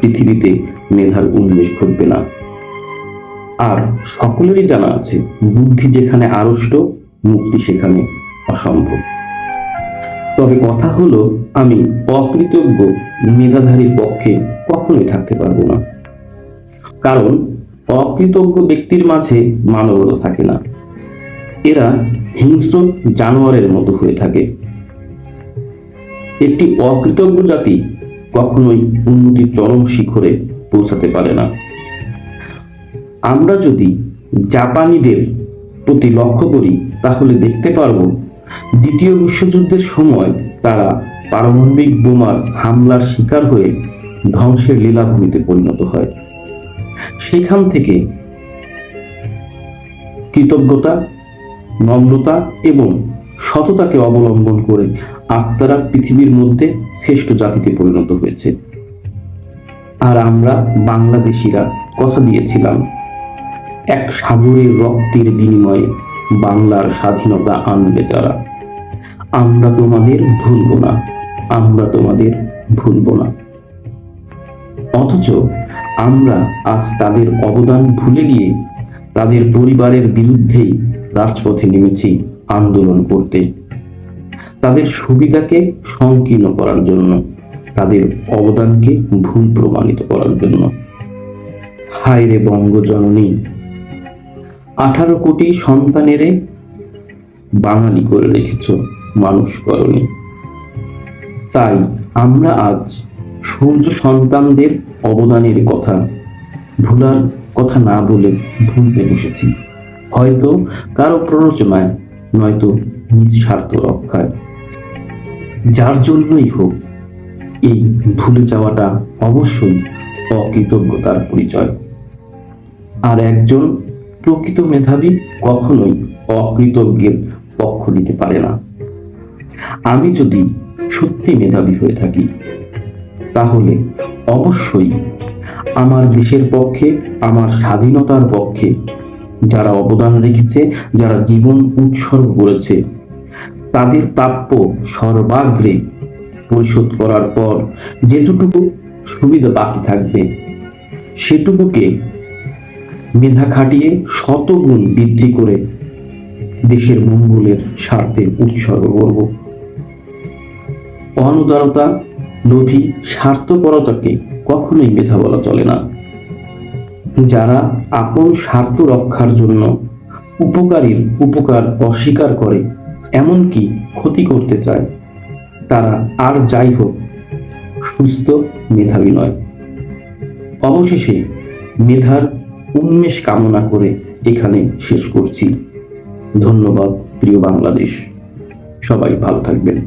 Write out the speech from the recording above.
পৃথিবীতে মেধার উন্মেষ ঘটবে না। আর সকলেরই জানা আছে, বুদ্ধি যেখানে আড়ষ্ট, মুক্তি সেখানে অসম্ভব। তবে কথা হলো, আমি অকৃতজ্ঞ মেধাধারীর পক্ষে কখনোই থাকতে পারব না। কারণ অকৃতজ্ঞ ব্যক্তির মাঝে মানবতা থাকে না। এরা হিংস্র জানোয়ারের মতো হয়ে থাকে। একটি অকৃতজ্ঞ জাতি কখনোই উন্নতির চরম শিখরে পৌঁছাতে পারে না। আমরা যদি জাপানিদের প্রতি লক্ষ্য করি, তাহলে দেখতে পারব দ্বিতীয় বিশ্বযুদ্ধের সময় তারা পারমাণবিক বোমার হামলার শিকার হয়ে ধ্বংসের লীলাভূমিতে পরিণত হয়। সেখান থেকে কৃতজ্ঞতা, নম্রতা এবং সততাকে অবলম্বন করে আজ তারা পৃথিবীর মধ্যে শ্রেষ্ঠ জাতিতে পরিণত হয়েছে। আর আমরা বাংলাদেশিরা কথা দিয়েছিলাম, এক সাগরের রক্তের বিনিময়ে বাংলার স্বাধীনতা আনবে যারা আমরা তোমাদের ভুলব না, আমরা তোমাদের ভুলব না। অথচ আমরা আজ তাদের অবদান ভুলে গিয়ে তাদের পরিবারের বিরুদ্ধেই রাজপথে নেমেছি। আন্দোলন করতে। তাদের সুবিধাকে সংকীর্ণ করার জন্য, তাদের অবদানকে ভুল প্রমাণিত করার জন্য। হায় রে বঙ্গজননী! আঠারো কোটি সন্তানেরে বাঙালি করে রেখেছ মানুষ করনি। তাই আমরা আজ সূর্য সন্তানদের অবদানের কথা, ভুলার কথা না বলে ভুলতে বসেছি। হয়তো কারও প্ররোচনায় নয়তো নিজ স্বার্থ রক্ষায়। যার জন্যই হোক, এই ভুলে যাওয়াটা অবশ্যই অকৃতজ্ঞতার পরিচয়। আর একজন প্রকৃত মেধাবী কখনোই অকৃতজ্ঞের পক্ষ নিতে পারে না। আমি যদি সত্যি মেধাবী হয়ে থাকি, তাহলে অবশ্যই আমার দেশের পক্ষে, আমার স্বাধীনতার পক্ষে যারা অবদান রেখেছে, যারা জীবন উৎসর্গ করেছে, তাদের প্রাপ্য সর্বাগ্রে পরিশোধ করার পর যেটুকু সুবিধা বাকি থাকবে, সেটুকুকে মেধা খাটিয়ে শতগুণ বৃদ্ধি করে দেশের মঙ্গলের স্বার্থে উৎসর্গ করব। অনুদারতা লোভী স্বার্থপরতাকে কখনোই মেধা বলা চলে না। যারা আপন স্বার্থ রক্ষার জন্য উপকারীর উপকার অস্বীকার করে, এমনকি ক্ষতি করতে চায়, তারা আর যাই হোক, সুস্থ মেধাবী নয়। অবশেষে মেধার উন্মেষ কামনা করে এখানে শেষ করছি। ধন্যবাদ, প্রিয় বাংলাদেশ। সবাই ভালো থাকবেন।